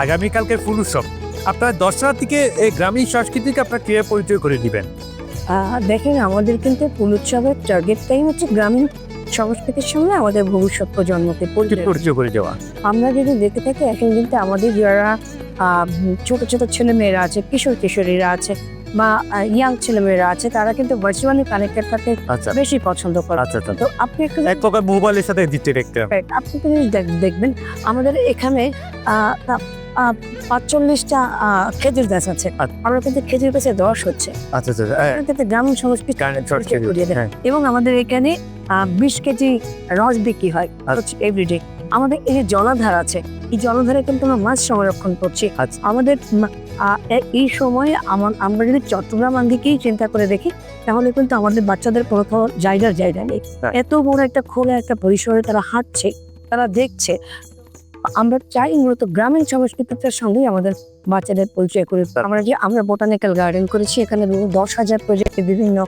আগামীকালকে ফুল উৎসব। আপনার দর্শনার্থীকে এই গ্রামীণ সংস্কৃতিকে আপনার ক্রিয়া পরিচয় করে দিবেন। দেখেন আমাদের কিন্তু ফুল উৎসবের টার্গেটটাই হচ্ছে গ্রামীণ সংস্কৃতির সঙ্গে আমাদের ভবিষ্যৎ প্রজন্মকে পরিচয় করে দেওয়া? আমরা যদি দেখে থাকি এখন কিন্তু আমাদের যারা ছোট ছোট ছেলে মেয়েরা আছে কিশোর কিশোরীরা আছে বা ইয়াং ছেলে মেয়েরা আছে তারা কিন্তু ভার্চুয়ালি কানেক্টেড থাকতে আচ্ছা। বেশি পছন্দ করে। আচ্ছা আচ্ছা তো আপনি একটু এক প্রকার মোবাইলের সাথে আপনি দেখবেন আমাদের এখানে পাঁচচল্লিশটা খেজুর গাছ আছে আচ্ছা। আমরা কিন্তু খেজুর গাছে দশ হচ্ছে আচ্ছা আচ্ছা হ্যাঁ কিন্তু গ্রামীণ সংস্কৃতি। হ্যাঁ এবং আমাদের এখানে বিশ কেজি রস বিক্রি হয়। এভরিডে আমাদের এই যে জলাধার আছে এই জলাধারে কিন্তু আমরা মাছ সংরক্ষণ করছি। আমাদের এই সময়ে আমার যদি চট্টগ্রাম দিকেই চিন্তা করে দেখি তাহলে কিন্তু আমাদের বাচ্চাদের কোনো কোনো জায়গার জায়গা নেই হ্যাঁ। এত বড় একটা খোলা একটা পরিসরে তারা হাঁটছে তারা দেখছে আমরা চাই মূলত গ্রামীণ সংস্কৃতিটার সঙ্গেই আমাদের বাচ্চাদের পরিচয় করে আমরা যে আমরা বোটানিক্যাল গার্ডেন করেছি, এখানে দশ হাজার প্রজেক্টে বিভিন্ন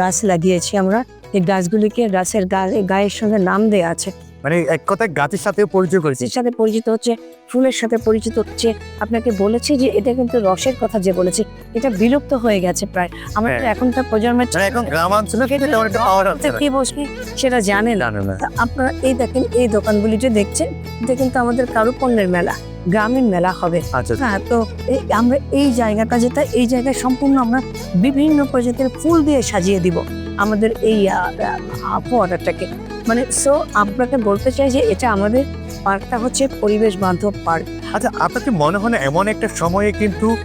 গাছ লাগিয়েছি আমরা। এই গাছগুলিকে গাছের গায়ে গায়ের সঙ্গে নাম দেওয়া আছে। মানে এক কথায় গাছের সাথে পরিচয় করেছি। সাথে পরিচিত হচ্ছে ফুলের সাথে পরিচিত হচ্ছে। আপনাকে বলেছি যে এটা কিন্তু রসের কথা যে বলেছি এটা বিলুপ্ত হয়ে গেছে প্রায়। আমাদের হ্যাঁ। এখনকার প্রজন্মের মানে এখন গ্রামাঞ্চলে কি বসে সেটা জানে না। আপনারা এই দেখেন এই দোকানগুলি যে দেখছেন এটা কিন্তু আমাদের কারু পণ্যের মেলা গ্রামীণ মেলা হবে। আচ্ছা হ্যাঁ তো এই- আমরা এই জায়গাটা যেটা এই জায়গায় সম্পূর্ণ আমরা বিভিন্ন প্রজাতির ফুল দিয়ে সাজিয়ে দিব। আমাদের এই ফোয়ারাটাকে মানে সো আপনাকে বলতে চাই যে এটা আমাদের পার্কটা হচ্ছে পরিবেশ বান্ধব পার্ক। আচ্ছা আপনাকে মনে হয় না এমন একটা সময়ে কিন্তু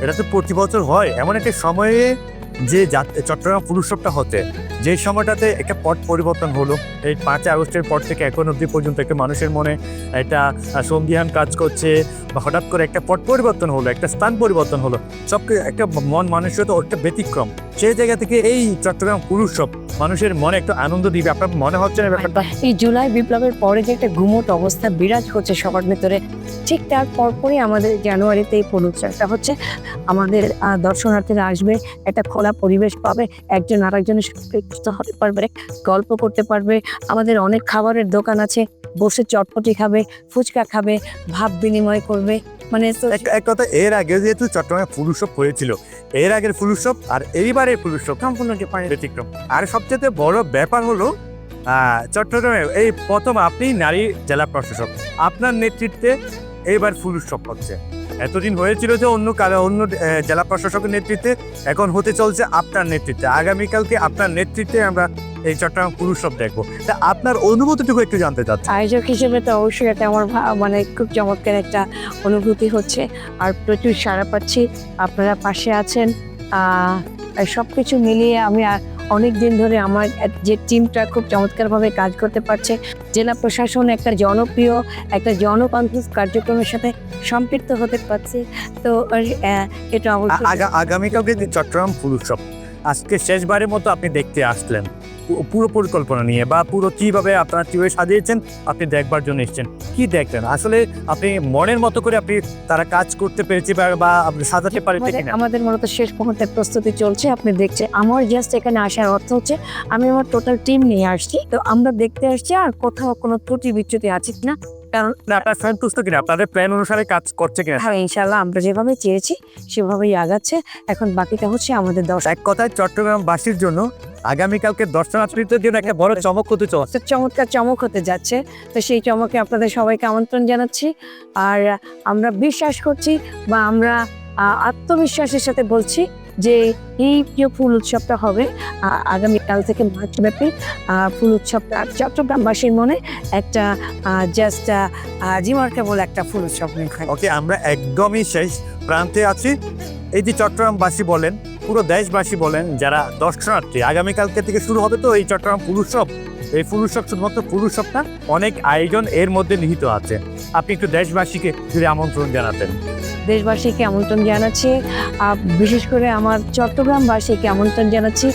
এটা তো প্রতি বছর হয় এমন একটা সময়ে যে চট্টগ্রাম ফুল হতে যে সময়টাতে একটা পট পরিবর্তন হলো এই পাঁচই আগস্টের পর থেকে এখন অবধি পর্যন্ত একটা মানুষের মনে একটা আহ, সন্দিহান কাজ করছে বা হঠাৎ করে একটা পট পরিবর্তন হলো একটা স্থান পরিবর্তন হলো সব একটা মন মানুষের তো একটা ব্যতিক্রম। সেই জায়গা থেকে এই চট্টগ্রাম উৎসব মানুষের মনে একটু আনন্দ দিবে। আপনার মনে হচ্ছে না ব্যাপারটা? এই জুলাই বিপ্লবের পরে যে একটা গুমট অবস্থা বিরাজ করছে সবার ভেতরে, ঠিক তার পরপরই আমাদের জানুয়ারিতে এই ফুল হচ্ছে। আমাদের দর্শনার্থীরা আসবে, একটা খোলা পরিবেশ পাবে, একজন আরেকজনের সাথে পরিচিত হতে পারবে, গল্প করতে পারবে। আমাদের অনেক খাবারের দোকান আছে, বসে চটপটি খাবে, ফুচকা খাবে, ভাব বিনিময় করবে। মানে এক- কথা এর আগে যেহেতু চট্টগ্রামে ফুল উৎসব হয়েছিল এর আগের ফুল উৎসব আর এইবারের ফুল উৎসব সম্পূর্ণ ব্যতিক্রম। আর সবচেয়ে বড় ব্যাপার হলো চট্টগ্রামে এই প্রথম আপনি নারী জেলা প্রশাসক। আপনার নেতৃত্বে এইবার ফুল উৎসব হচ্ছে। এতদিন হয়েছিল যে অন্য কারও অন্য জেলা প্রশাসকের নেতৃত্বে এখন হতে চলছে আপনার নেতৃত্বে। আগামীকালকে আপনার নেতৃত্বে আমরা এই চট্টগ্রাম পুরুষ সব দেখব। তা আপনার অনুভূতিটুকু একটু জানতে চাচ্ছি। আয়োজক হিসেবে তো অবশ্যই এটা আমার মানে খুব চমৎকার একটা অনুভূতি হচ্ছে। আর প্রচুর সাড়া পাচ্ছি। আপনারা পাশে আছেন। সব কিছু মিলিয়ে আমি অনেক দিন ধরে আমার যে টিমটা খুব চমৎকারভাবে কাজ করতে পারছে জেলা প্রশাসন একটা জনপ্রিয় একটা জনকণ্ঠক কার্যক্রমের সাথে সম্পৃক্ত হতে পারছে। তো এটা অবশ্যই আগামীকালকে চট্টগ্রাম উৎসব আজকে শেষবারের মতো আপনি দেখতে আসলেন। পুরো পরিকল্পনা নিয়ে বা পুরো কীভাবে আপনারা কীভাবে সাজিয়েছেন আপনি দেখবার জন্য এসছেন। কি দেখলেন? আসলে আপনি মনের মতো করে আপনি তারা কাজ করতে পেরেছে বা সাজাতে পারেছে আমাদের- আমাদের মূলত শেষ মুহূর্তের প্রস্তুতি চলছে আপনি দেখছেন আমার জাস্ট এখানে আসার অর্থ হচ্ছে আমি আমার টোটাল টিম নিয়ে আসছি। তো আমরা দেখতে আসছি আর কোথাও কোনো ত্রুটি বিচ্যুতি আছে কিনা। কারণ আপনার সন্তুষ্ট কিনা? আপনাদের প্ল্যান অনুসারে কাজ করছে কিনা? হ্যাঁ ইনশাল্লাহ আমরা যেভাবে চেয়েছি সেভাবেই আগাচ্ছে। এখন বাকিটা হচ্ছে আমাদের দর্শক এক কথায় চট্টগ্রামবাসীর জন্য আগামীকালকে দর্শনার্থীদের জন্য একটা বড় চমক হতে চলছে। চমৎকার চমক হতে যাচ্ছে। তো সেই চমকে আপনাদের সবাইকে আমন্ত্রণ জানাচ্ছি। আর আমরা বিশ্বাস করছি বা আমরা আত্মবিশ্বাসের সাথে বলছি যে এই প্রিয় ফুল উৎসবটা হবে আগামীকাল থেকে মার্চ ব্যাপী ফুল উৎসবটা চট্টগ্রামবাসীর মনে একটা জাস্ট রিমার্কেবল একটা ফুল উৎসব ওকে আমরা একদমই শেষ প্রান্তে আছি। এই যে চট্টগ্রামবাসী বলেন, পুরো দেশবাসী বলেন, যারা দর্শনার্থী, আগামীকালকে থেকে শুরু হবে তো এই চট্টগ্রাম ফুল উৎসব। এই ফুল উৎসব শুধুমাত্র ফুল উৎসবটা অনেক আয়োজন এর মধ্যে নিহিত আছে। আপনি একটু দেশবাসীকে যদি আমন্ত্রণ জানাতেন। দেশবাসীকে আমন্ত্রণ জানাচ্ছি। বিশেষ করে আমার চট্টগ্রামবাসীকে আমন্ত্রণ জানাচ্ছি।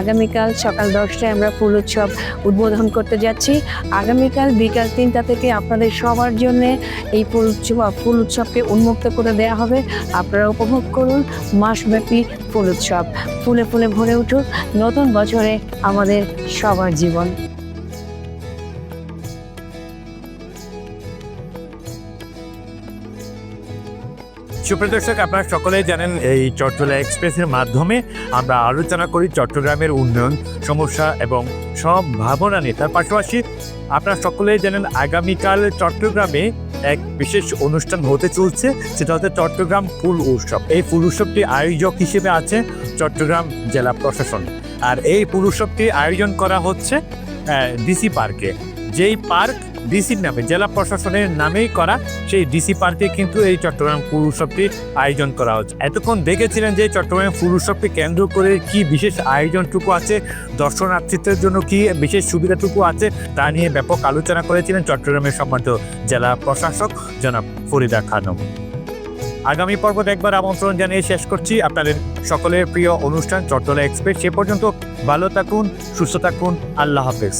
আগামীকাল সকাল দশটায় আমরা ফুল উৎসব উদ্বোধন করতে যাচ্ছি। আগামীকাল বিকাল তিনটা থেকে আপনাদের সবার জন্যে এই ফুল উৎসব, ফুল উৎসবকে উন্মুক্ত করে দেওয়া হবে। আপনারা উপভোগ করুন মাসব্যাপী ফুল উৎসব। ফুলে ফুলে ভরে উঠুক। নতুন বছরে আমাদের সবার জীবন। সুপ্রিয় দর্শক, আপনারা সকলেই জানেন এই চট্টলা এক্সপ্রেসের মাধ্যমে আমরা আলোচনা করি চট্টগ্রামের উন্নয়ন, সমস্যা এবং সব ভাবনা নিয়ে। তার পাশাপাশি আপনারা সকলেই জানেন আগামীকাল চট্টগ্রামে এক বিশেষ অনুষ্ঠান হতে চলছে, সেটা হচ্ছে চট্টগ্রাম ফুল উৎসব। এই ফুল উৎসবটি আয়োজক হিসেবে আছে চট্টগ্রাম জেলা প্রশাসন। আর এই ফুল উৎসবটি আয়োজন করা হচ্ছে ডিসি পার্কে। যেই পার্ক ডিসির নামে, জেলা প্রশাসনের নামেই করা সেই ডিসি পার্কে কিন্তু এই চট্টগ্রাম ফুল উৎসবটি আয়োজন করা হচ্ছে। এতক্ষণ দেখেছিলেন যে চট্টগ্রাম ফুল উৎসবকে কেন্দ্র করে কি বিশেষ আয়োজনটুকু আছে, দর্শনার্থীদের জন্য কি বিশেষ সুবিধাটুকু আছে, তা নিয়ে ব্যাপক আলোচনা করেছিলেন চট্টগ্রামের সম্মানিত জেলা প্রশাসক জনাব ফরিদা খানম। আগামী পর্ব একবার আমন্ত্রণ জানিয়ে শেষ করছি। আপনাদের সকলের প্রিয় অনুষ্ঠান চট্টলা এক্সপ্রেস, সে পর্যন্ত ভালো থাকুন, সুস্থ থাকুন, আল্লাহ হাফেজ।